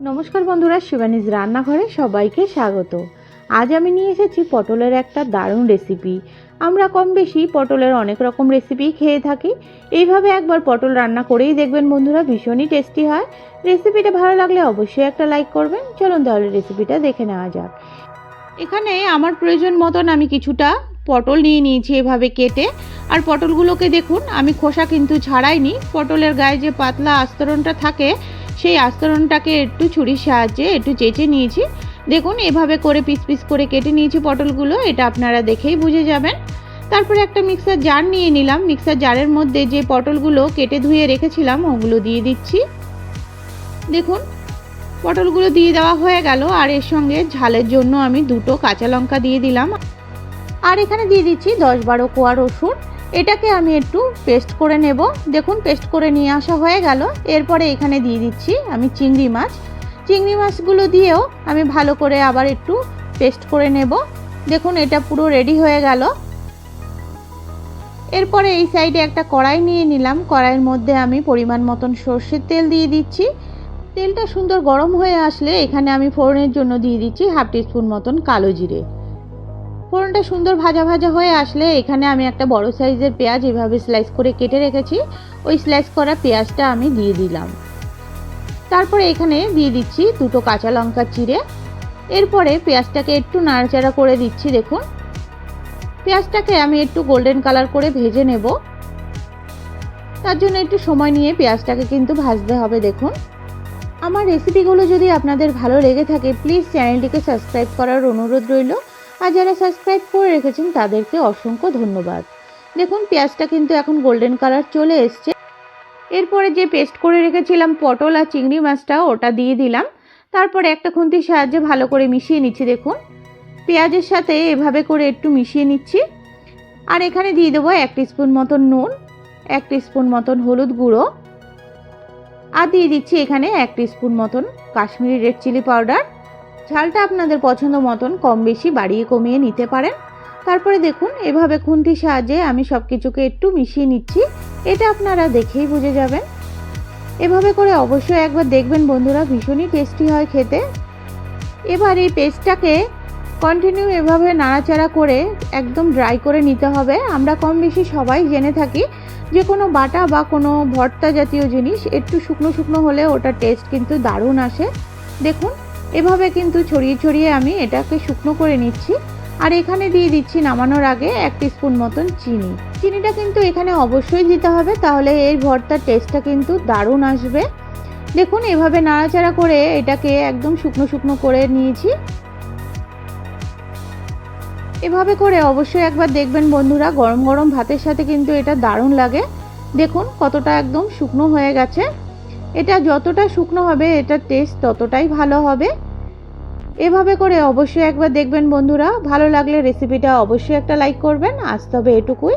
নমস্কার বন্ধুরা, শিবানীজ রান্নাঘরে সবাইকে স্বাগত। আজ আমি নিয়ে এসেছি পটলের একটা দারুণ রেসিপি আমরা কম বেশি পটলের অনেক রকম রেসিপি খেয়ে থাকি। এইভাবে একবার পটল রান্না করেই দেখবেন বন্ধুরা, ভীষণই টেস্টি হয়। রেসিপিটা ভালো লাগলে অবশ্যই একটা লাইক করবেন। চলুন তাহলে রেসিপিটা দেখে নেওয়া যাক। এখানে আমার প্রয়োজন মতন আমি কিছুটা পটল নিয়ে নিয়েছি এভাবে কেটে। আর পটলগুলোকে দেখুন, আমি খোসা কিন্তু ছাড়াইনি। পটলের গায়ে যে পাতলা আস্তরণটা থাকে সেই আস্তরণটাকে একটু ছুরির সাহায্যে একটু চেঁচে নিয়েছি। দেখুন, এভাবে করে পিস পিস করে কেটে নিয়েছি পটলগুলো, এটা আপনারা দেখেই বুঝে যাবেন। তারপরে একটা মিক্সার জার নিয়ে নিলাম। মিক্সার জারের মধ্যে যে পটলগুলো কেটে ধুয়ে রেখেছিলাম, ওগুলো দিয়ে দিচ্ছি। দেখুন, পটলগুলো দিয়ে দেওয়া হয়ে গেল, আর এর সঙ্গে ঝালের জন্য আমি দুটো কাঁচা লঙ্কা দিয়ে দিলাম। আর এখানে দিয়ে দিচ্ছি দশ বারো কোয়া রসুন। এটাকে আমি একটু পেস্ট করে নেব। দেখুন, পেস্ট করে নিয়ে আসা হয়ে গেল। এরপরে এখানে দিয়ে দিচ্ছি আমি চিংড়ি মাছ। চিংড়ি মাছগুলো দিয়েও আমি ভালো করে আবার একটু পেস্ট করে নেব। দেখুন, এটা পুরো রেডি হয়ে গেল। এরপরে এই সাইডে একটা কড়াই নিয়ে নিলাম। কড়াইয়ের মধ্যে আমি পরিমাণ মতন সর্ষের তেল দিয়ে দিচ্ছি। তেলটা সুন্দর গরম হয়ে আসলে এখানে আমি ফোড়নের জন্য দিয়ে দিচ্ছি হাফ টিস্পুন মতন কালো জিরে। ফোড়নটা সুন্দর ভাজা ভাজা হয়ে আসলে এখানে আমি একটা বড় সাইজের পেঁয়াজ এভাবে স্লাইস করে কেটে রেখেছি। ওই স্লাইস করা পেঁয়াজটা আমি দিয়ে দিলাম। তারপরে এখানে দিয়ে দিচ্ছি দুটো কাঁচা লঙ্কা চিড়ে। এরপরে পেঁয়াজটাকে একটু নাড়াচাড়া করে দিচ্ছি, দেখুন। পেঁয়াজটাকে আমি একটু গোল্ডেন কালার করে ভেজে নেব। তার জন্য একটু সময় নিয়ে পেঁয়াজটাকে কিন্তু ভাজতে হবে, দেখুন। আমার রেসিপিগুলো যদি আপনাদের ভালো লেগে থাকে প্লিজ চ্যানেলটিকে সাবস্ক্রাইব করার অনুরোধ রইল। আর যারা সাবস্ক্রাইব করে রেখেছেন তাদেরকে অসংখ্য ধন্যবাদ। দেখুন, পেঁয়াজটা কিন্তু এখন গোল্ডেন কালার চলে এসছে। এরপরে যে পেস্ট করে রেখেছিলাম, পটল আর চিংড়ি মাছটা, ওটা দিয়ে দিলাম। তারপরে একটা খুন্তির সাহায্যে ভালো করে মিশিয়ে নিচ্ছি, দেখুন। পেঁয়াজের সাথে এভাবে করে একটু মিশিয়ে নিচ্ছি। আর এখানে দিয়ে দেবো এক স্পুন মতন নুন, এক স্পুন মতন হলুদ গুঁড়ো। আর দিয়ে দিচ্ছি এখানে এক স্পুন মতন কাশ্মীরি রেড চিলি পাউডার ঝালটা আপনাদের পছন্দ মতন কম বেশি বাড়িয়ে কমিয়ে নিতে পারেন। তারপরে দেখুন, এভাবে খুন্তির সাহায্যে আমি সব কিছুকে একটু মিশিয়ে নিচ্ছি। এটা আপনারা দেখেই বুঝে যাবেন। এভাবে করে অবশ্যই একবার দেখবেন বন্ধুরা, ভীষণই টেস্টি হয় খেতে। এবার এই পেস্টটাকে কন্টিনিউ এভাবে নাড়াচাড়া করে একদম ড্রাই করে নিতে হবে। আমরা কম বেশি সবাই জেনে থাকি যে কোনো বাটা বা কোনো ভর্তা জাতীয় জিনিস একটু শুকনো শুকনো হলে ওটার টেস্ট কিন্তু দারুণ আসে। দেখুন এভাবে কিন্তু ছড়িয়ে ছড়িয়ে আমি এটাকে শুকনো করে নিচ্ছি। আর এখানে দিয়ে দিচ্ছি নামানোর আগে এক স্পুন মতন চিনি। চিনিটা কিন্তু এখানে অবশ্যই দিতে হবে, তাহলে এই ভর্তার টেস্টটা কিন্তু দারুণ আসবে। দেখুন, এভাবে নাড়াচাড়া করে এটাকে একদম শুকনো শুকনো করে নিয়েছি। এভাবে করে অবশ্যই একবার দেখবেন বন্ধুরা, গরম গরম ভাতের সাথে কিন্তু এটা দারুণ লাগে। দেখুন, কতটা একদম শুকনো হয়ে গেছে। এটা যতটা শুকনো হবে এটার টেস্ট ততটাই ভালো হবে। এভাবে করে অবশ্যই একবার দেখবেন বন্ধুরা। ভালো লাগলে রেসিপিটা অবশ্যই একটা লাইক করবেন। আজ তবে এটুকুই।